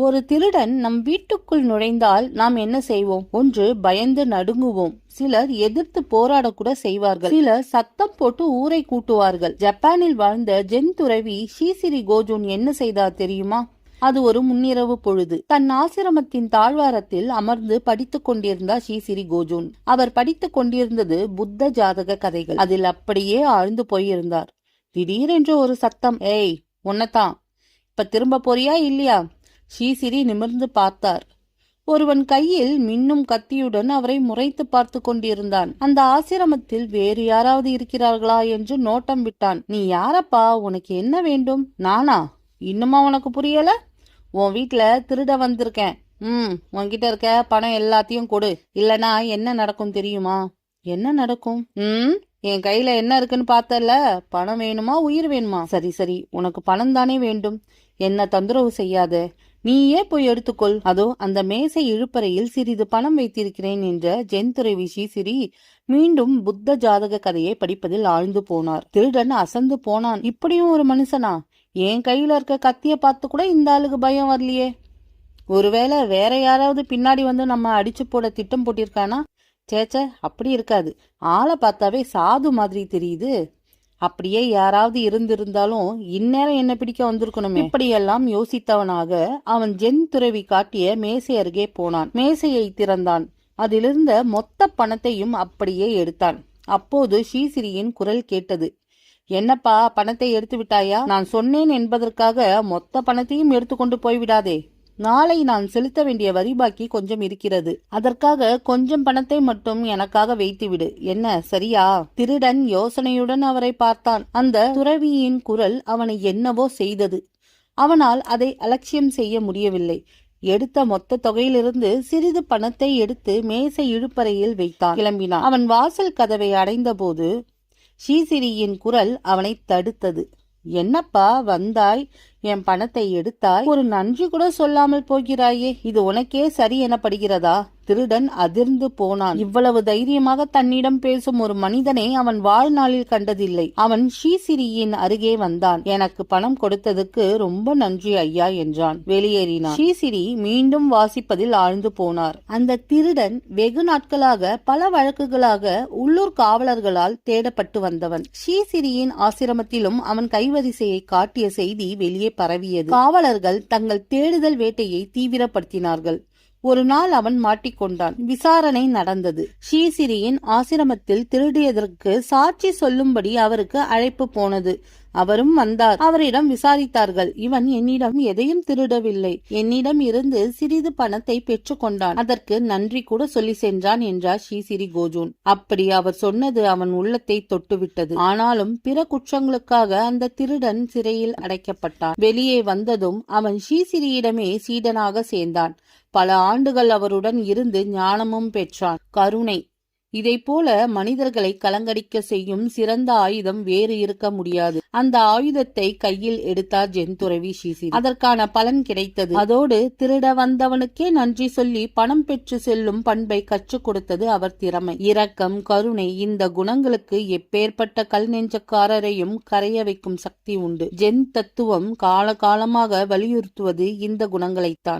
ஒரு திருடன் நம் வீட்டுக்குள் நுழைந்தால் நாம் என்ன செய்வோம்? ஒன்று பயந்து நடுங்குவோம். சிலர் எதிர்த்து போராடக்கூட செய்வார்கள். சிலர் சத்தம் போட்டு ஊரை கூட்டுவார்கள். ஜப்பானில் வாழ்ந்த ஜென் துறவி ஷீசிரி கோஜூன் என்ன செய்தார் தெரியுமா? அது ஒரு முன்னிரவு பொழுது. தன் ஆசிரமத்தின் தாழ்வாரத்தில் அமர்ந்து படித்துக் கொண்டிருந்தார் ஸ்ரீசிரி கோஜூன். அவர் படித்துக் கொண்டிருந்தது புத்த ஜாதக கதைகள். அதில் அப்படியே ஆழ்ந்து போயிருந்தார். திடீரென்று ஒரு சத்தம் ஏய் உன்னதான் இப்ப திரும்ப போறியா இல்லையா? ஸ்ரீசிரி நிமிர்ந்து பார்த்தார். ஒருவன் கையில் மின்னும் கத்தியுடன் அவரை முறைத்து பார்த்து கொண்டிருந்தான். அந்த ஆசிரமத்தில் வேறு யாராவது இருக்கிறார்களா என்று நோட்டம் விட்டான். நீ யாரப்பா? உனக்கு என்ன வேண்டும்? நானா? இன்னுமா உனக்கு புரியல? உன் வீட்டுல திருட வந்திருக்கேன். ம் உன்கிட்ட இருக்க பணம் எல்லாத்தையும் கொடு. இல்லனா என்ன நடக்கும் தெரியுமா? என்ன நடக்கும்? ம் என் கையில என்ன இருக்குன்னு பார்த்தல பணம் வேணுமா உயிர் வேணுமா? சரி சரி உனக்கு பணம் தானே வேண்டும். என்ன தொந்தரவு செய்யாத? நீயே போய் எடுத்துக்கொள். அதோ அந்த மேசை இழுப்பறையில் சிறிது பணம் வைத்திருக்கிறேன் என்ற ஜென்துறைவி சிரி மீண்டும் புத்த ஜாதக கதையை படிப்பதில் ஆழ்ந்து போனார். திருடன் அசந்து போனான். இப்படியும் ஒரு மனுஷனா? என் கையில இருக்க கத்திய பார்த்து கூட இந்த ஆளுக்கு பயம் வரலையே. ஒருவேளை வேற யாராவது பின்னாடி வந்து நம்ம அடிச்சு போட திட்டம் போட்டிருக்கானா? சேச்ச அப்படி இருக்காது. ஆளை பார்த்தாவே சாது மாதிரி தெரியுது. அப்படியே யாராவது இருந்திருந்தாலும் இந்நேரம் என்ன பிடிக்க வந்திருக்கணுமே. இப்படியெல்லாம் யோசித்தவனாக அவன் ஜென் துறவி காட்டிய மேசை அருகே போனான். மேசையை திறந்தான். அதிலிருந்த மொத்த பணத்தையும் அப்படியே எடுத்தான். அப்போது ஸ்ரீசிரியின் குரல் கேட்டது. என்னப்பா பணத்தை எடுத்து விட்டாயா? நான் சொன்னேன் என்பதற்காக மொத்த பணத்தையும் எடுத்துக்கொண்டு போய்விடாதே. நாளை நான் செலுத்த வேண்டிய வரி பாக்கி கொஞ்சம் இருக்கிறது. அதற்காக கொஞ்சம் பணத்தை மட்டும் எனக்காக வைத்துவிடு. என்ன சரியா? திருடன் யோசனையுடன் அவரை பார்த்தான். அந்த துறவியின் குரல் அவனை என்னவோ செய்தது. அவனால் அதை அலட்சியம் செய்ய முடியவில்லை. எடுத்த மொத்த தொகையிலிருந்து சிறிது பணத்தை எடுத்து மேசை இழுப்பறையில் வைத்தான். கிளம்பினான். அவன் வாசல் கதவை அடைந்தபோது ஸ்ரீசிரியின் குரல் அவனை தடுத்தது. என்னப்பா வந்தாய்? என் பணத்தை எடுத்தாய். ஒரு நன்றி கூட சொல்லாமல் போகிறாயே. இது உனக்கே சரி எனப்படுகிறதா? திருடன் அதிர்ந்து போனான். இவ்வளவு தைரியமாக தன்னிடம் பேசும் ஒரு மனிதனை அவன் வாழ்நாளில் கண்டதில்லை. அவன் ஸ்ரீசிரியின் அருகே வந்தான். எனக்கு பணம் கொடுத்ததுக்கு ரொம்ப நன்றி ஐயா என்றான். வெளியேறினான். ஸ்ரீசிரி மீண்டும் வாசிப்பதில் ஆழ்ந்து போனார். அந்த திருடன் வெகு நாட்களாக பல வழக்குகளாக உள்ளூர் காவலர்களால் தேடப்பட்டு வந்தவன். ஸ்ரீசிரியின் ஆசிரமத்திலும் அவன் கைவரிசையை காட்டிய செய்தி வெளியே பரவியது. காவலர்கள் தங்கள் தேடுதல் வேட்டையை தீவிரப்படுத்தினார்கள். ஒரு நாள் அவன் மாட்டிக்கொண்டான். விசாரணை நடந்தது. ஸ்ரீசிரியின் ஆசிரமத்தில் திருடியதற்கு சாட்சி சொல்லும்படி அவருக்கு அழைப்பு போனது. அவரும் வந்தார். அவரிடம் விசாரித்தார்கள். இவன் என்னிடம் எதையும் திருடவில்லை. என்னிடம் இருந்து சிறிது பணத்தை பெற்றுக்கொண்டான். அதற்கு நன்றி கூட சொல்லி சென்றான் என்றார் ஸ்ரீசிரி கோஜூன். அப்படி அவர் சொன்னது அவன் உள்ளத்தை தொட்டுவிட்டது. ஆனாலும் பிற குற்றங்களுக்காக அந்த திருடன் சிறையில் அடைக்கப்பட்டான். வெளியே வந்ததும் அவன் ஸ்ரீசிரியிடமே சீடனாக சேர்ந்தான். பல ஆண்டுகள் அவருடன் இருந்து ஞானமும் பெற்றான். கருணை இதை போல மனிதர்களை கலங்கடிக்க செய்யும் சிறந்த ஆயுதம் வேறு இருக்க முடியாது. அந்த ஆயுதத்தை கையில் எடுத்தார் ஜென்துறவி ஷீசி அதற்கான பலன் கிடைத்தது. அதோடு திருட வந்தவனுக்கே நன்றி சொல்லி பணம் பெற்று செல்லும் பண்பை கற்றுக் கொடுத்தது அவர் திறமை. இரக்கம் கருணை இந்த குணங்களுக்கு எப்பேற்பட்ட கல் நெஞ்சக்காரரையும் கரைய வைக்கும் சக்தி உண்டு. ஜென் தத்துவம் காலகாலமாக வலியுறுத்துவது இந்த குணங்களைத்தான்.